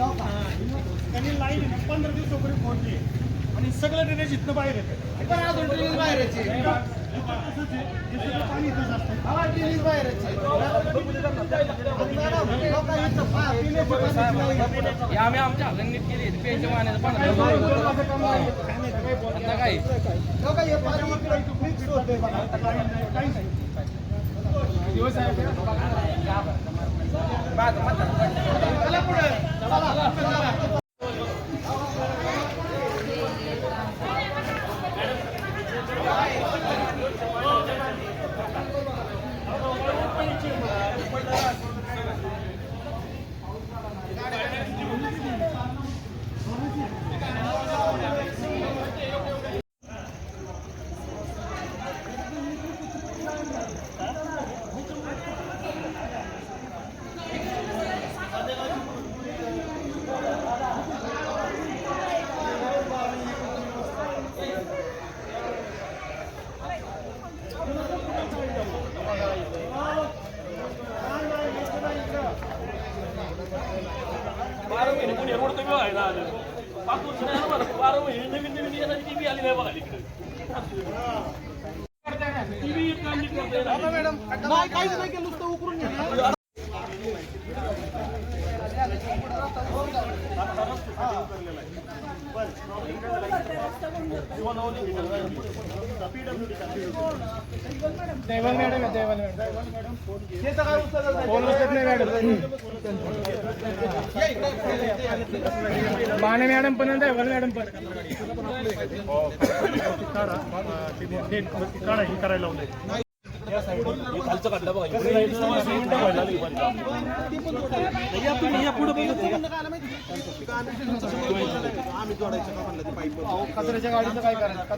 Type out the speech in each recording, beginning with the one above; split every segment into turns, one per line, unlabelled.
त्यांनी लाईन पंधरा दिवसापूर्वी फोडली आणि सगळं ड्रेनेज इथनं बाहेर येतं. पाणी इथंच असतं
आम्ही आमच्या हाताने केली प्यायच्या पाण्याचं पाणी आता काय बारा महिने कोणी व्हायला आलं. पाच वर्ष नाही आलं मला बारा महिने नवीन नवीन येणारी टीव्ही आली नाही बघा टीव्ही नीट करता येणार नाही.
माने मॅडम पण मॅडम पण. काढा. हे करायला लावलंय
खालचं काढलं बघा इकडे सिमेंट व्हायला लागली बंद. या पुढे या पुढे
कचऱ्याच्या गाडीचं काय करायचं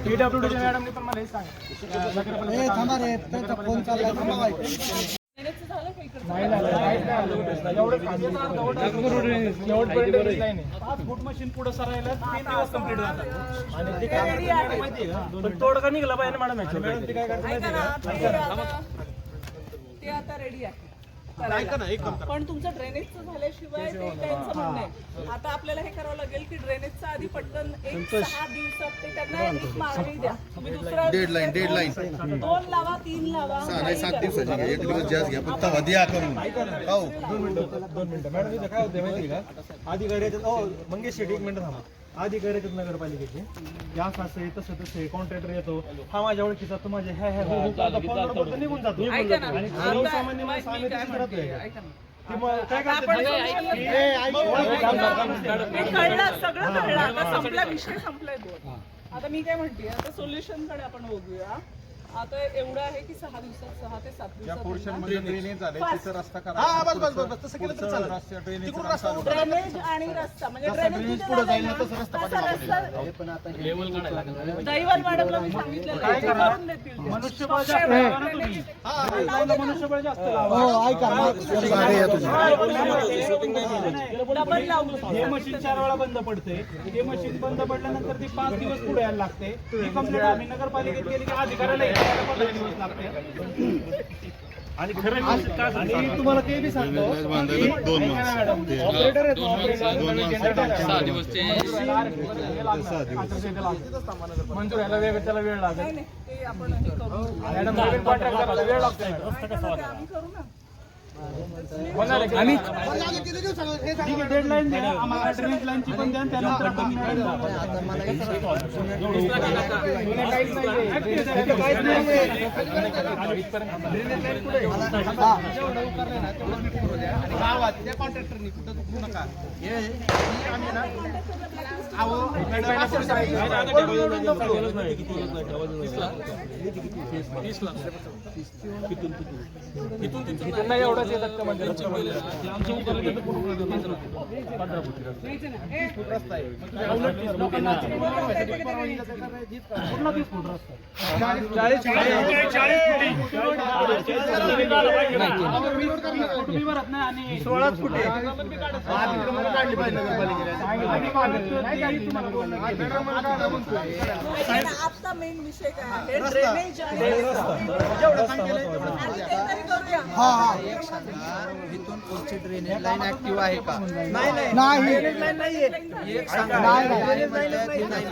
पीडब्ल्यूडीच्या मॅडमने पण मला हे सांग
ड्रेनेजचं झालं
मशीन पुढे सरायला तीन दिवस कंप्लीट होतात आणि ते काय
रेडी आहे.
माहिती आहे. का? पण तोड का निघाला पाहिजे मॅडम ते काय
ऐका ना. पण तुमचं ड्रेनेजचं झाल्याशिवाय ते त्यांचं म्हणणं आहे आता आपल्याला हे करावं लागेल की ड्रेनेजचं आधी पटकन एक सहा दिवसात ते त्यांना एक मागणी द्या. तुम्ही दुसरा
डेडलाईन डेडलाईन
दोन लावा तीन लावा
सहा नाही सात
काही
दिवसाची
करा.
घ्या. एक दिवस जास्त घ्या. पण तवा द्या करून. हो.
दोन मिनिटं मॅडम इथं काय होते माहिती आहे का येतात ओ मंगेश शेट्टी एक मिनिट थांबा. अधिकारी नगरपालिकेचे या असं आहे तसं तसं आहे कॉन्ट्रॅक्टर येतो हा माझ्या ओळखीचा तू माझ्या ह्या ह्या आता फोनवर बोलतो, निघून जातो
ऐका ना,
आणि
आता
सर्वसामान्य
मी
माणूस आम्ही
काय
तशीच
म्हणते,
राहतोय.
ऐका ना.
ती मग काय
आता
करते?
आपण
ए, ऐक, ऐक, थांब, थांब, थांब.
हे कळलं सगळं कळलं आता संपला विषय संपलाय दोन आता मी काय म्हणते आता सोल्युशनकडे आपण बघूया आता एवढं आहे की सहा दिवसात सहा ते सात दिवसात
ड्रेनेज झाले
Fast.
तिथं रस्ता करा
हा, बस, बस, बस, बस, तसं केलं तर चालेल.
रस्ता ड्रेनेज
तिकडून रस्ता उघडा.
ड्रेनेज आणि रस्ता म्हणजे
जसा
ड्रेनेज
drainage
जिथे
पुढं
झालंय
जाईल ना,
ना,
तसं रस्ता
तसा रस्ता दैवाल मॅडमला मी सांगितलेलं आहे, ते करून देतील. ते.
मनुष्यबळ जास्त लावा ना तुम्ही. हा, मनुष्यबळ जास्त लावा.
डबल लावून
हे मशीन चार वेळा बंद पडते हे मशीन बंद पडल्यानंतर ती पाच दिवस पुढे यायला लागते. ही कंप्लेंट आम्ही नगरपालिकेत गेली की अधिकाऱ्याला
आणि म्हणजे
तुम्हाला ते बी सांगतो. ऑपरेटर येतो ऑपरेटर
सहा दिवस ते
मंजूर यायला वेळ त्याला वेळ लागेल. मॅडम नवीन कॉन्ट्रॅक्ट करायला वेळ लागतो
आम्ही
डेडलाईन द्या आम्हाला ड्रेनेज लाईनची पण द्या आणि त्यानंतर आम्ही जुने काहीच नाही त्याचं काहीच नाही ड्रेनेज लाईन कुठे गावात त्या कॉन्ट्रॅक्टरनी कुठं नका हे हे आम्ही ना अहो मॅडम असं सांगितलं. वरून वरून नको. तिथून नाही एवढं
रुपयाचे येतात का म्हणजे?
आमच्या उतरले पंधरा फुटी रस्ता.
फूट रस्ता चाळीस सोळाच फुट. काढली
आता मेन विषय काय आहे? ड्रेनेज
इथून ड्रेनेज लाईन ऍक्टिव्ह आहे का? एक सांगा. नाही.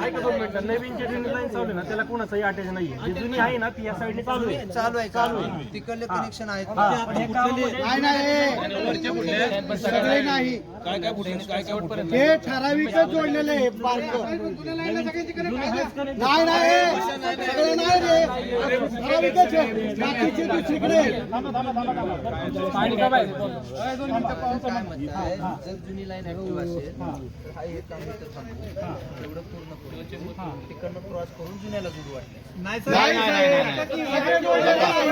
ऐका दोन मिनिटं. नवीन जे ड्रेनेज लाईन चालू आहे ना त्याला कोणाचाही अटॅच नाहीये. जी जुनी आहे ना ती या साईडने चालू आहे.
चालू आहे चालू आहे. तिकडले कनेक्शन आहेत.
हा,
का?
पण हे गावामध्ये-
सगळे नाही
काय काय फुटे काय काय फुटपर्यंत
हे ठराविकच जोडलेले आहे. नाही नाही हे सगळे नाही रे ठराविकच आहे. बाकीचे दुसरीकडे
जर जुनी लाईन ऍक्टिव्ह असेल तर हा एक काम इथं थांबतो तेवढं पूर्ण करून तिकडनं क्रॉस करून जुन्याला जोडू वाटलं
नाही साहेब. सगळे जोडलेले आहे.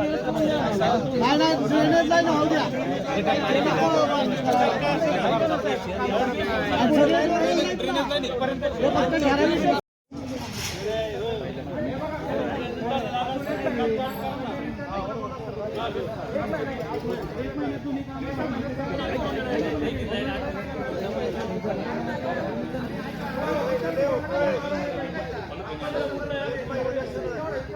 नाही नाही ड्रेनेज लाईन होऊ द्या आणि सगळे हे फक्त ठराविक